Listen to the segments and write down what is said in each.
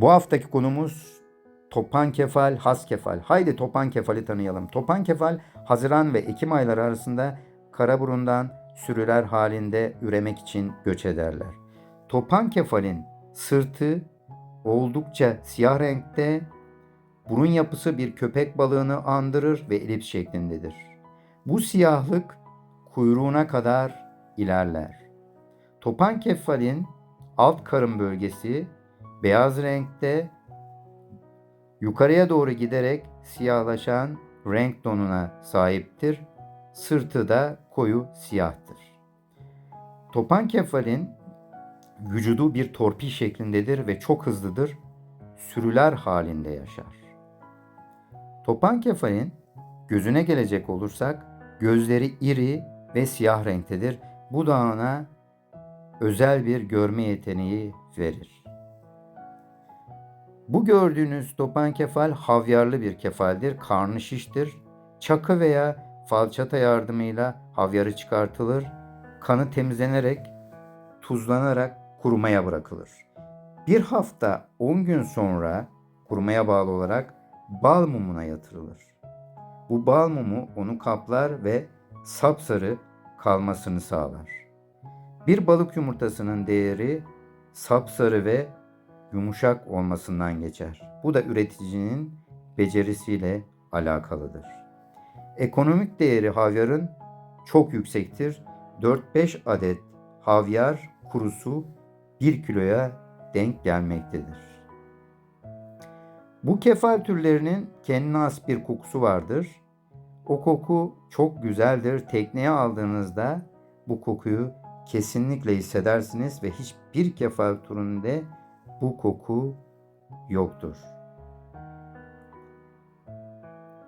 Bu haftaki konumuz topan kefal, has kefal. Haydi topan kefali tanıyalım. Topan kefal Haziran ve Ekim ayları arasında Karaburun'dan sürüler halinde üremek için göç ederler. Topan kefalin sırtı oldukça siyah renkte, burun yapısı bir köpek balığını andırır ve elips şeklindedir. Bu siyahlık kuyruğuna kadar ilerler. Topan kefalin alt karın bölgesi beyaz renkte yukarıya doğru giderek siyahlaşan renk tonuna sahiptir. Sırtı da koyu siyahtır. Topan kefalin vücudu bir torpil şeklindedir ve çok hızlıdır. Sürüler halinde yaşar. Topan kefalin gözüne gelecek olursak gözleri iri ve siyah renktedir. Bu da ona özel bir görme yeteneği verir. Bu gördüğünüz topan kefal havyarlı bir kefaldir. Karnı şiştir. Çakı veya falçata yardımıyla havyarı çıkartılır. Kanı temizlenerek, tuzlanarak kurumaya bırakılır. Bir hafta 10 gün sonra kurumaya bağlı olarak bal mumuna yatırılır. Bu bal mumu onu kaplar ve sapsarı kalmasını sağlar. Bir balık yumurtasının değeri sapsarı ve yumuşak olmasından geçer. Bu da üreticinin becerisiyle alakalıdır. Ekonomik değeri havyarın çok yüksektir. 4-5 adet havyar kurusu 1 kiloya denk gelmektedir. Bu kefal türlerinin kendine has bir kokusu vardır. O koku çok güzeldir. Tekneye aldığınızda bu kokuyu kesinlikle hissedersiniz ve hiçbir kefal türünde bu koku yoktur.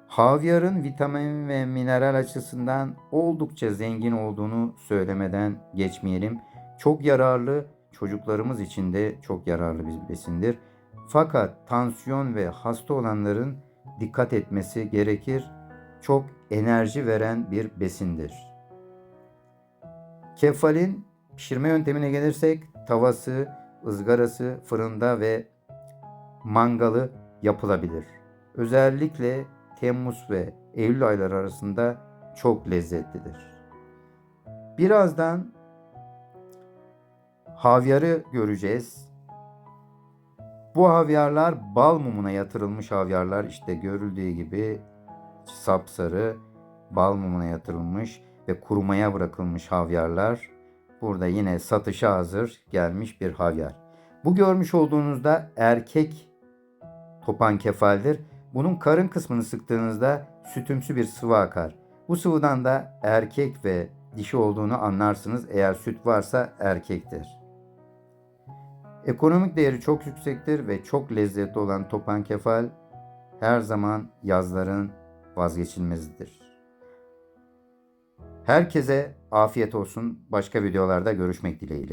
Havyarın vitamin ve mineral açısından oldukça zengin olduğunu söylemeden geçmeyelim. Çok yararlı, çocuklarımız için de çok yararlı bir besindir. Fakat tansiyon ve hasta olanların dikkat etmesi gerekir. Çok enerji veren bir besindir. Kefalin pişirme yöntemine gelirsek tavası, ızgarası, fırında ve mangalı yapılabilir. Özellikle Temmuz ve Eylül ayları arasında çok lezzetlidir. Birazdan havyarı göreceğiz. Bu havyarlar bal mumuna yatırılmış havyarlar işte görüldüğü gibi sapsarı bal mumuna yatırılmış ve kurumaya bırakılmış havyarlar. Burada yine satışa hazır gelmiş bir havyar. Bu görmüş olduğunuzda erkek topan kefaldir. Bunun karın kısmını sıktığınızda sütümsü bir sıvı akar. Bu sıvıdan da erkek ve dişi olduğunu anlarsınız. Eğer süt varsa erkektir. Ekonomik değeri çok yüksektir ve çok lezzetli olan topan kefal her zaman yazların vazgeçilmezidir. Herkese afiyet olsun. Başka videolarda görüşmek dileğiyle.